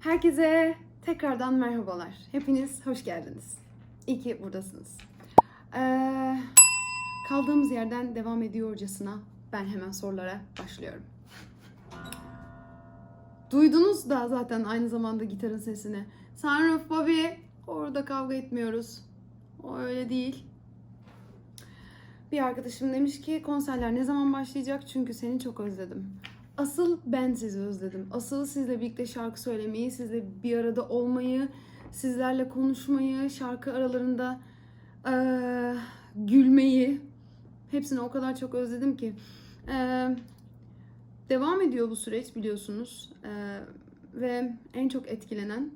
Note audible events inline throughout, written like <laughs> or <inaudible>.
Herkese tekrardan merhabalar. Hepiniz hoş geldiniz. İyi ki buradasınız. Ee, kaldığımız yerden devam ediyorcasına ben hemen sorulara başlıyorum. Duydunuz da zaten aynı zamanda gitarın sesini. Sunroof Bobby, orada kavga etmiyoruz. O öyle değil. Bir arkadaşım demiş ki konserler ne zaman başlayacak çünkü seni çok özledim. Asıl ben sizi özledim. Asıl sizle birlikte şarkı söylemeyi, sizle bir arada olmayı, sizlerle konuşmayı, şarkı aralarında eee, gülmeyi. Hepsini o kadar çok özledim ki. Eee, devam ediyor bu süreç biliyorsunuz. Eee, ve en çok etkilenen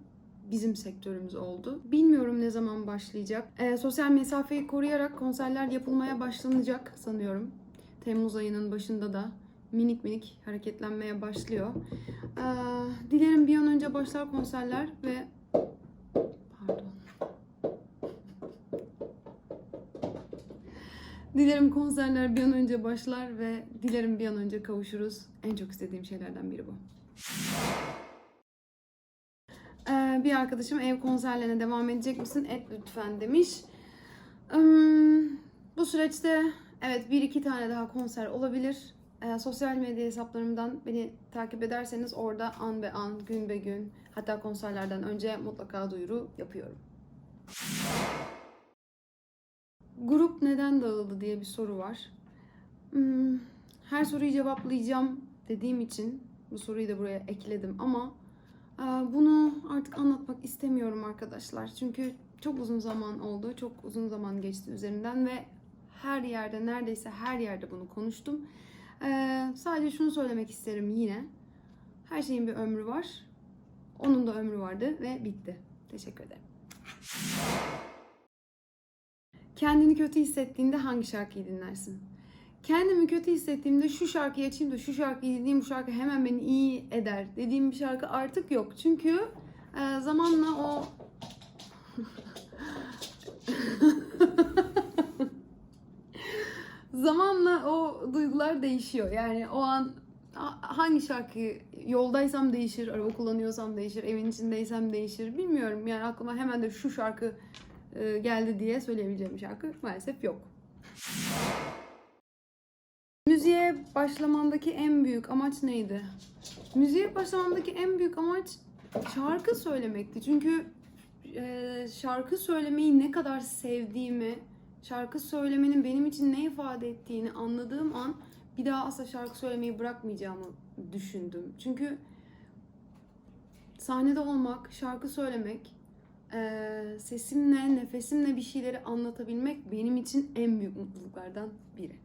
bizim sektörümüz oldu. Bilmiyorum ne zaman başlayacak. Eee, sosyal mesafeyi koruyarak konserler yapılmaya başlanacak sanıyorum. Temmuz ayının başında da minik minik hareketlenmeye başlıyor. Ee, dilerim bir an önce başlar konserler ve pardon. Dilerim konserler bir an önce başlar ve dilerim bir an önce kavuşuruz. En çok istediğim şeylerden biri bu. Ee, bir arkadaşım ev konserlerine devam edecek misin? Et lütfen demiş. Hmm, bu süreçte evet bir iki tane daha konser olabilir. Ee, sosyal medya hesaplarımdan beni takip ederseniz orada an be an, gün be gün hatta konserlerden önce mutlaka duyuru yapıyorum. Grup neden dağıldı diye bir soru var. Hmm, her soruyu cevaplayacağım dediğim için bu soruyu da buraya ekledim ama e, bunu artık anlatmak istemiyorum arkadaşlar. Çünkü çok uzun zaman oldu, çok uzun zaman geçti üzerinden ve her yerde neredeyse her yerde bunu konuştum. Ee, sadece şunu söylemek isterim yine. Her şeyin bir ömrü var. Onun da ömrü vardı ve bitti. Teşekkür ederim. Kendini kötü hissettiğinde hangi şarkıyı dinlersin? Kendimi kötü hissettiğimde şu şarkıyı açayım da şu şarkıyı dinleyeyim bu şarkı hemen beni iyi eder dediğim bir şarkı artık yok. Çünkü e, zamanla o <laughs> zamanla o duygular değişiyor. Yani o an ha- hangi şarkıyı yoldaysam değişir, araba kullanıyorsam değişir, evin içindeysem değişir bilmiyorum. Yani aklıma hemen de şu şarkı e, geldi diye söyleyebileceğim şarkı maalesef yok. Müziğe başlamamdaki en büyük amaç neydi? Müziğe başlamamdaki en büyük amaç şarkı söylemekti. Çünkü e, şarkı söylemeyi ne kadar sevdiğimi, şarkı söylemenin benim için ne ifade ettiğini anladığım an bir daha asla şarkı söylemeyi bırakmayacağımı düşündüm. Çünkü sahnede olmak, şarkı söylemek, e, sesimle, nefesimle bir şeyleri anlatabilmek benim için en büyük mutluluklardan biri.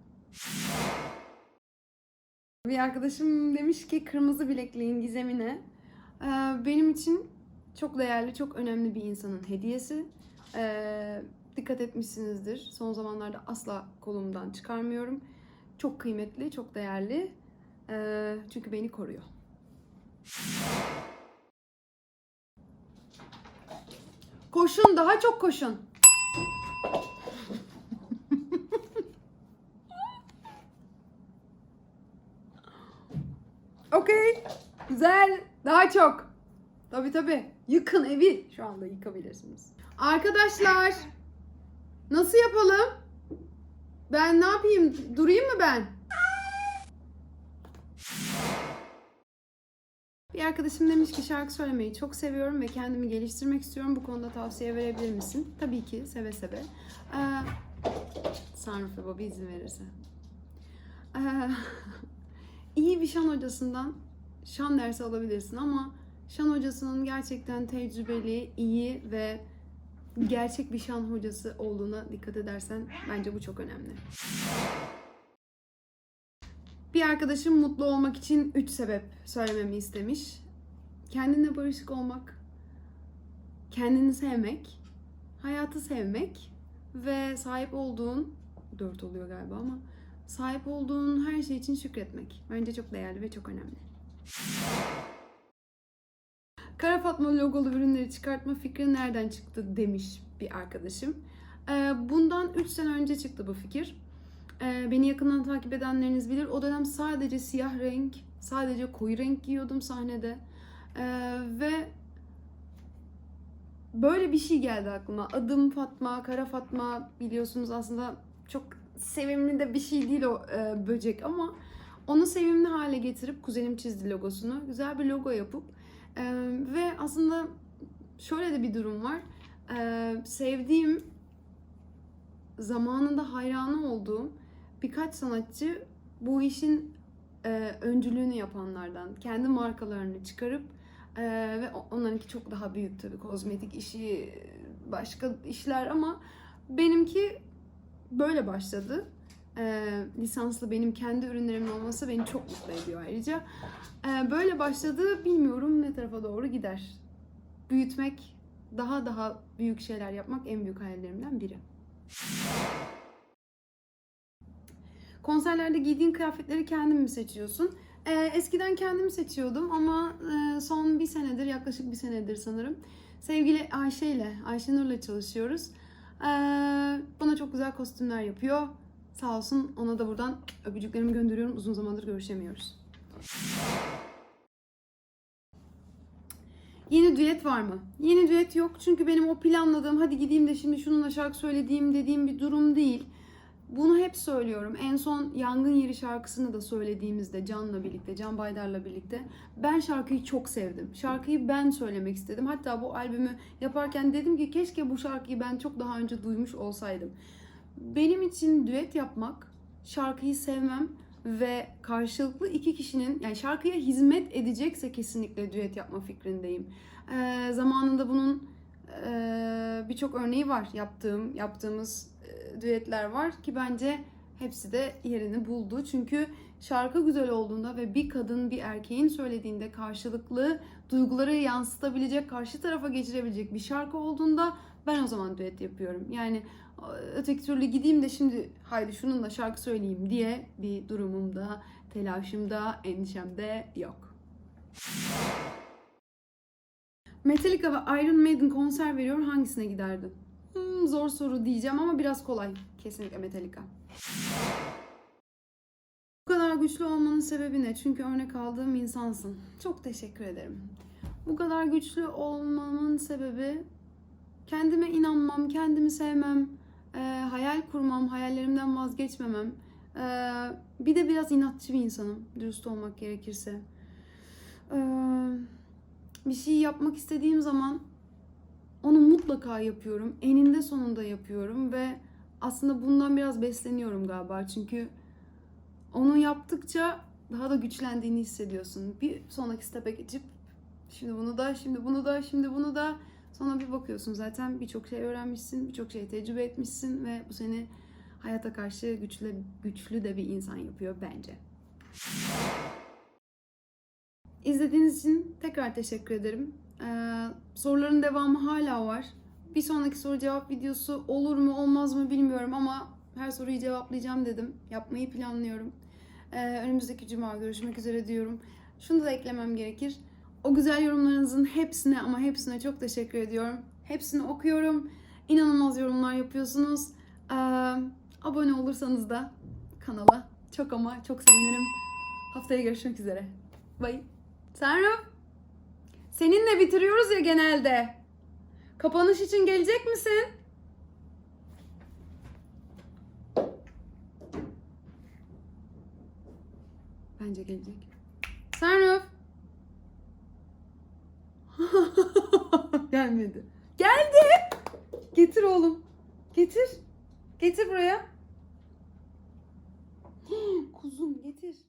Bir arkadaşım demiş ki kırmızı bilekliğin gizemine e, benim için çok değerli, çok önemli bir insanın hediyesi. E, dikkat etmişsinizdir. Son zamanlarda asla kolumdan çıkarmıyorum. Çok kıymetli, çok değerli. E, çünkü beni koruyor. Koşun, daha çok koşun. <laughs> Okey. Güzel. Daha çok. Tabii tabii. Yıkın evi. Şu anda yıkabilirsiniz. Arkadaşlar. Nasıl yapalım? Ben ne yapayım? Durayım mı ben? Bir arkadaşım demiş ki şarkı söylemeyi çok seviyorum ve kendimi geliştirmek istiyorum. Bu konuda tavsiye verebilir misin? Tabii ki seve seve. Ee, Sunroof ve Bobby izin verirse. Ee, <laughs> iyi bir şan hocasından şan dersi alabilirsin ama şan hocasının gerçekten tecrübeli, iyi ve gerçek bir şan hocası olduğuna dikkat edersen bence bu çok önemli. Bir arkadaşım mutlu olmak için 3 sebep söylememi istemiş. Kendinle barışık olmak, kendini sevmek, hayatı sevmek ve sahip olduğun 4 oluyor galiba ama sahip olduğun her şey için şükretmek. Bence çok değerli ve çok önemli. Kara Fatma logolu ürünleri çıkartma fikri nereden çıktı demiş bir arkadaşım. Ee, bundan 3 sene önce çıktı bu fikir. Ee, beni yakından takip edenleriniz bilir. O dönem sadece siyah renk, sadece koyu renk giyiyordum sahnede. Ee, ve böyle bir şey geldi aklıma. Adım Fatma, Kara Fatma biliyorsunuz aslında çok sevimli de bir şey değil o e, böcek ama onu sevimli hale getirip kuzenim çizdi logosunu. Güzel bir logo yapıp ve aslında şöyle de bir durum var. E, sevdiğim zamanında hayranı olduğum birkaç sanatçı bu işin e, öncülüğünü yapanlardan. Kendi markalarını çıkarıp e, ve onlarınki çok daha büyük tabii kozmetik işi başka işler ama benimki böyle başladı. E, lisanslı benim kendi ürünlerimin olması beni çok mutlu ediyor ayrıca. E, böyle başladı bilmiyorum ne tarafa doğru gider. Büyütmek, daha daha büyük şeyler yapmak en büyük hayallerimden biri. Konserlerde giydiğin kıyafetleri kendin mi seçiyorsun? Ee, eskiden kendim seçiyordum ama e, son bir senedir, yaklaşık bir senedir sanırım. Sevgili Ayşe ile, Ayşenur'la çalışıyoruz. Ee, bana çok güzel kostümler yapıyor. Sağ olsun ona da buradan öpücüklerimi gönderiyorum. Uzun zamandır görüşemiyoruz. Yeni düet var mı? Yeni düet yok çünkü benim o planladığım hadi gideyim de şimdi şununla şarkı söylediğim dediğim bir durum değil. Bunu hep söylüyorum. En son Yangın Yeri şarkısını da söylediğimizde Can'la birlikte, Can Baydar'la birlikte ben şarkıyı çok sevdim. Şarkıyı ben söylemek istedim. Hatta bu albümü yaparken dedim ki keşke bu şarkıyı ben çok daha önce duymuş olsaydım. Benim için düet yapmak, şarkıyı sevmem ve karşılıklı iki kişinin yani şarkıya hizmet edecekse kesinlikle düet yapma fikrindeyim. Ee, zamanında bunun e, birçok örneği var yaptığım yaptığımız e, düetler var ki bence hepsi de yerini buldu. Çünkü şarkı güzel olduğunda ve bir kadın bir erkeğin söylediğinde karşılıklı duyguları yansıtabilecek, karşı tarafa geçirebilecek bir şarkı olduğunda ben o zaman düet yapıyorum. Yani öteki türlü gideyim de şimdi haydi şununla şarkı söyleyeyim diye bir durumumda, telaşımda, endişemde yok. Metallica ve Iron Maiden konser veriyor hangisine giderdin? Hmm, zor soru diyeceğim ama biraz kolay. Kesinlikle Metallica. Bu kadar güçlü olmanın sebebi ne? Çünkü örnek aldığım insansın. Çok teşekkür ederim. Bu kadar güçlü olmamın sebebi kendime inanmam, kendimi sevmem, e, hayal kurmam, hayallerimden vazgeçmemem. E, bir de biraz inatçı bir insanım, dürüst olmak gerekirse. E, bir şey yapmak istediğim zaman onu mutlaka yapıyorum. Eninde sonunda yapıyorum ve aslında bundan biraz besleniyorum galiba. Çünkü onu yaptıkça daha da güçlendiğini hissediyorsun. Bir sonraki step'e geçip şimdi bunu da, şimdi bunu da, şimdi bunu da sonra bir bakıyorsun zaten birçok şey öğrenmişsin, birçok şey tecrübe etmişsin ve bu seni hayata karşı güçlü güçlü de bir insan yapıyor bence. İzlediğiniz için tekrar teşekkür ederim. Ee, soruların devamı hala var. Bir sonraki soru cevap videosu olur mu olmaz mı bilmiyorum ama her soruyu cevaplayacağım dedim. Yapmayı planlıyorum. Ee, önümüzdeki cuma görüşmek üzere diyorum. Şunu da eklemem gerekir. O güzel yorumlarınızın hepsine ama hepsine çok teşekkür ediyorum. Hepsini okuyorum. İnanılmaz yorumlar yapıyorsunuz. Ee, abone olursanız da kanala çok ama çok sevinirim. Haftaya görüşmek üzere. Bye. Serap. Seninle bitiriyoruz ya genelde. Kapanış için gelecek misin? Bence gelecek. Serap. Gelmedi. Geldi. Getir oğlum. Getir. Getir buraya. <gasps> Kuzum getir.